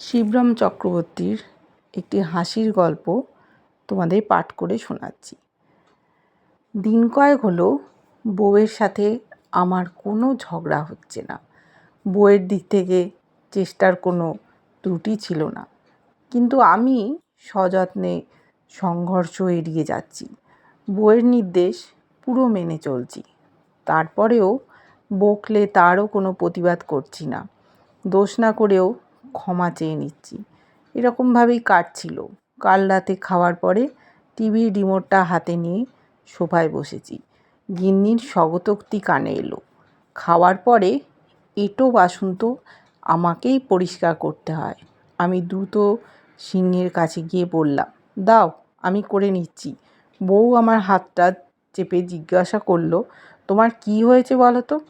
শিবরাম চক্রবর্তীর একটি হাসির গল্প তোমাদের পাঠ করে শোনাচ্ছি। দিন কয়েক হলো বউয়ের সাথে আমার কোনো ঝগড়া হচ্ছে না। বউয়ের দিক থেকে চেষ্টার কোনো ত্রুটি ছিল না। কিন্তু আমি সযত্নে সংঘর্ষ এড়িয়ে যাচ্ছি। বউয়ের নির্দেশ পুরো মেনে চলছি। তারপরেও বকলে তারও কোনো প্রতিবাদ করছি না। দোষ না করেও ক্ষমা চেয়ে নিচ্ছি। এরকমভাবেই কাটছিল। কাল রাতে খাওয়ার পরে টিভির রিমোটটা হাতে নিয়ে সোফায় বসেছি। গিন্নির স্বগতোক্তি কানে এলো। খাওয়ার পরে এটো বাসন তো আমাকেই পরিষ্কার করতে হয়। আমি দ্রুত সিংহের কাছে গিয়ে বললাম, দাও, আমি করে নিচ্ছি। বউ আমার হাতটা চেপে জিজ্ঞাসা করল, তোমার কি হয়েছে বলো তো?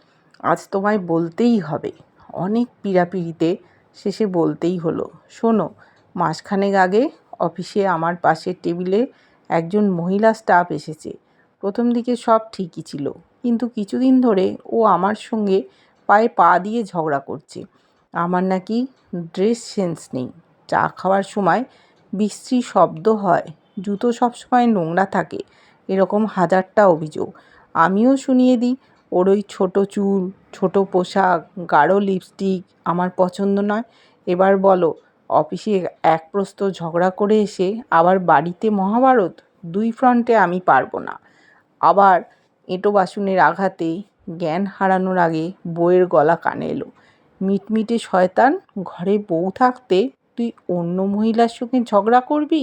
আজ তোমায় বলতেই হবে। অনেক পীড়াপিড়িতে শেষে বলতেই হলো, শোনো, মাসখানেক আগে অফিসে আমার পাশের টেবিলে একজন মহিলা স্টাফ এসেছে। প্রথম দিকে সব ঠিকই ছিল, কিন্তু কিছুদিন ধরে ও আমার সঙ্গে পায়ে পা দিয়ে ঝগড়া করছে। আমার নাকি ড্রেস সেন্স নেই। চা খাওয়ার সময় বিশ্রী শব্দ হয়, জুতো সবসময় নোংরা থাকে, এরকম হাজারটা অভিযোগ। আমিও শুনিয়ে দিই ওর ওই ছোটো চুল, ছোটো পোশাক, গাঢ় লিপস্টিক আমার পছন্দ নয়। এবার বলো, অফিসে এক প্রস্ত ঝগড়া করে এসে আবার বাড়িতে মহাভারত? দুই ফ্রন্টে আমি পারব না। আবার এঁটো বাসনের আঘাতে জ্ঞান হারানোর আগে বউয়ের গলা কানে এলো। মিটমিটে শয়তান, ঘরে বউ থাকতে তুই অন্য মহিলার সঙ্গে ঝগড়া করবি?